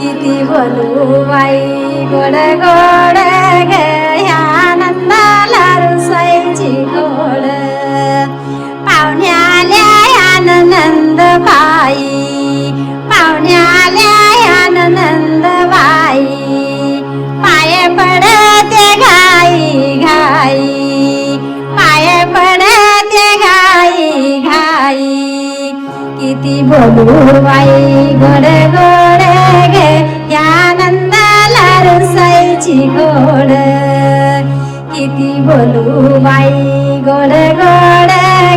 किती बोलू बाई? गोड गोड ग ह्या आनंदाला रुसायची गोड. पाहुण्याल्या आनंद बाई. पाहुण्याल्या आनंद बाई. पाय पडते घाई घाई. पाय पडते घाई घाई. किती बोलू बाई? गोड गोड रुसायची गोड. किती बोलू बाई गोड गोड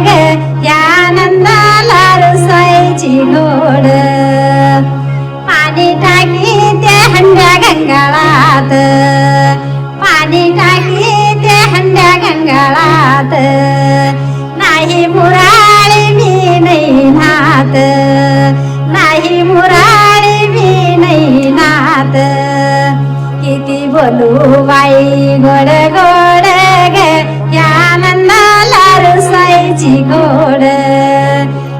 गे. या नंदाला रुसायची गोड. पाणी टाकी ते हंड्या गंगाळात. पाणी टाकी ते हंड्या गंगाळात. किती बोलू बाई गोड गोड ग या आनंदाला रुसायची गोड.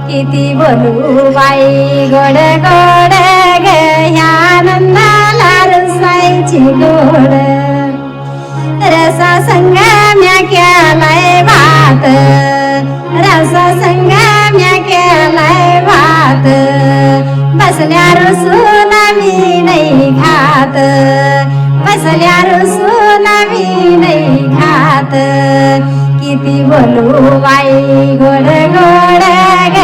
किती बोलू बाई गोड गोड ग या आनंदाला रुसायची गोड. रसा संगम्या केलाय भात रसा संगम्या केलाय भात. बसल्या रसून मी बसल्या रुसून मी नाही खात. किती बोलू बाई गोड गोड ग.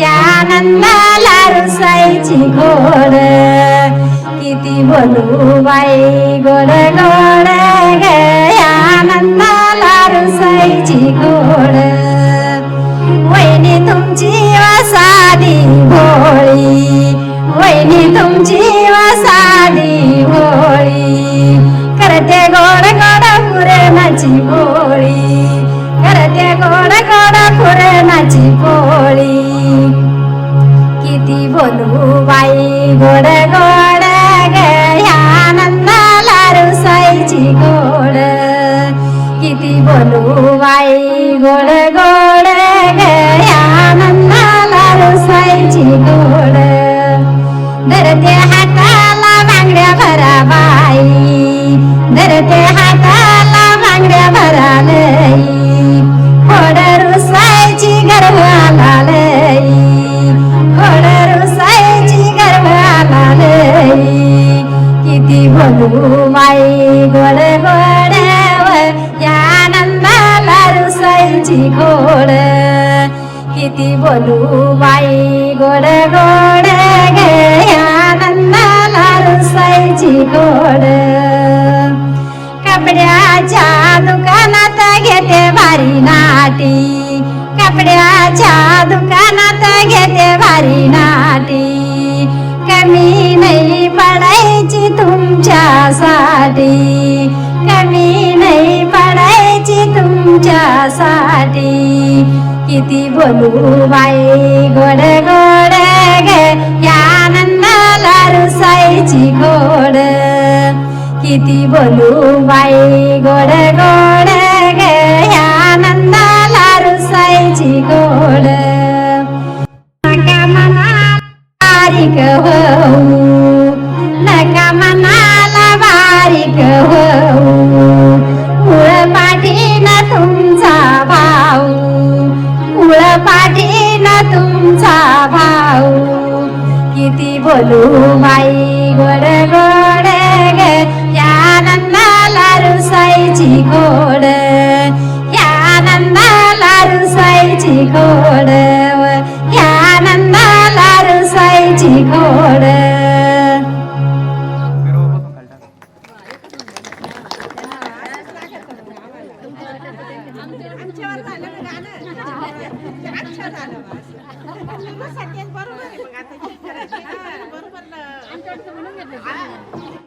या आनंदाला रुसायची गोड किती बोलू बाई गोड गोड ग. या आनंदाला रुसायची गोड वहिनी तुमची वसादी भोळी वहिनी तुमची वसा জীবনী ची गोड किती बोलू बाई गोड गोड ग या आनंदाला रुसायची गोड कपड्याच्या दुकानात घेते भारी नाटी कपड्याच्या किती बोलू बाई गोड गोड गे या आनंदाला रुसायची गोड किती बोलू बाई गोड गोड गे या आनंदाला रुसायची गोड नका मनाला बारीक होऊ बोलू बाई गोड गोड ग या आनंदाला रुसायची गोड या आनंदाला रुसायची गोड या आनंदाला रुसायची गोड बरोबर आहे Súng nước.